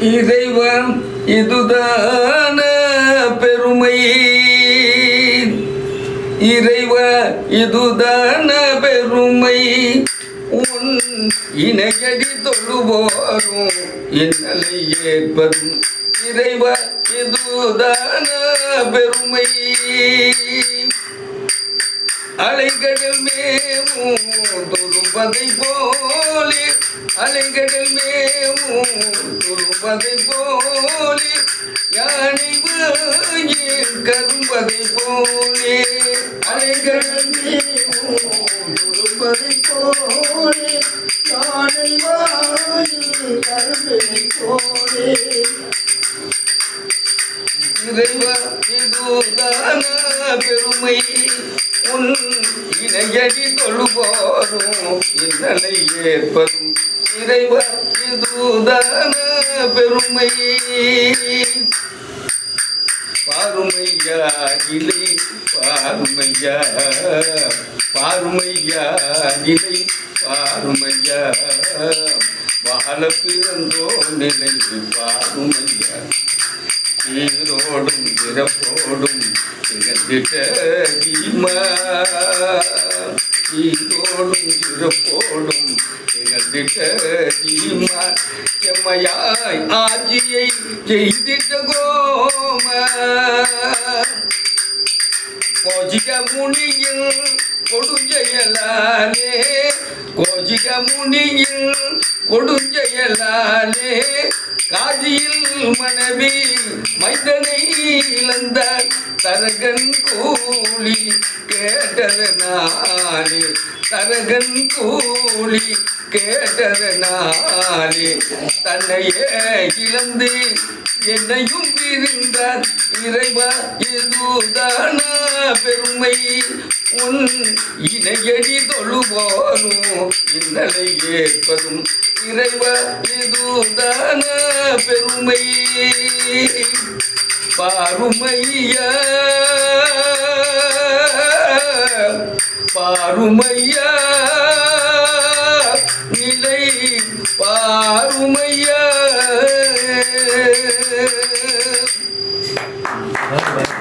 இறைவன் இதுதான பெருமை. இறைவ இதுதான பெருமை. உன் இணையடி தொழுவோரும் இன்னலை ஏற்பதும் இறைவ இதுதான பெருமை. அலைகடல் மேவும் துரும்பதை போலே. அலைகடல் மேவும் துரும்பதை போலே. யானை வாங்கி கரும்பதை போலே. அலைகடல் மேவும் துரும்பதை போலே. யானை வாங்கி கரும்பதை போலே. இதுதான பெருமை உன் இணையடி தொழுபோரும் இன்னலை ஏற்பதும் இறைவா இதுதான பெருமை பாருமையா இலை பாருமையா பாருமையா இலை பாருமையா வாழ பிறந்தோ நிலை பாருமையா சீரோடும் இறப்போடும் திகழ்ந்திட்ட தீமா சீரோடும் இறப்போடும் திகழ்ந்திட்ட தீமா செம்மையாய் ஆட்சியை செய்திட்ட கோம கோஜிக முனியில் கொடுஞ்செயலாலே கோஜிக முனியில் கொடுஞ்செயலாலே காதியில் மனைவி மைதனை இழந்த தரகன் கூலி கேட்டதனாலே தரகன் கூலி கேட்டதனாலே தன்னையே இழந்து என்னையும் இருந்தார் இறைவா எதுதானா பெருமை? உன் இணையடி தொழுவோரும் இன்னலை ஏற்பதும் இறைவா எதுதானா பெருமை? பாருமையா? பாருமையா? Thank you.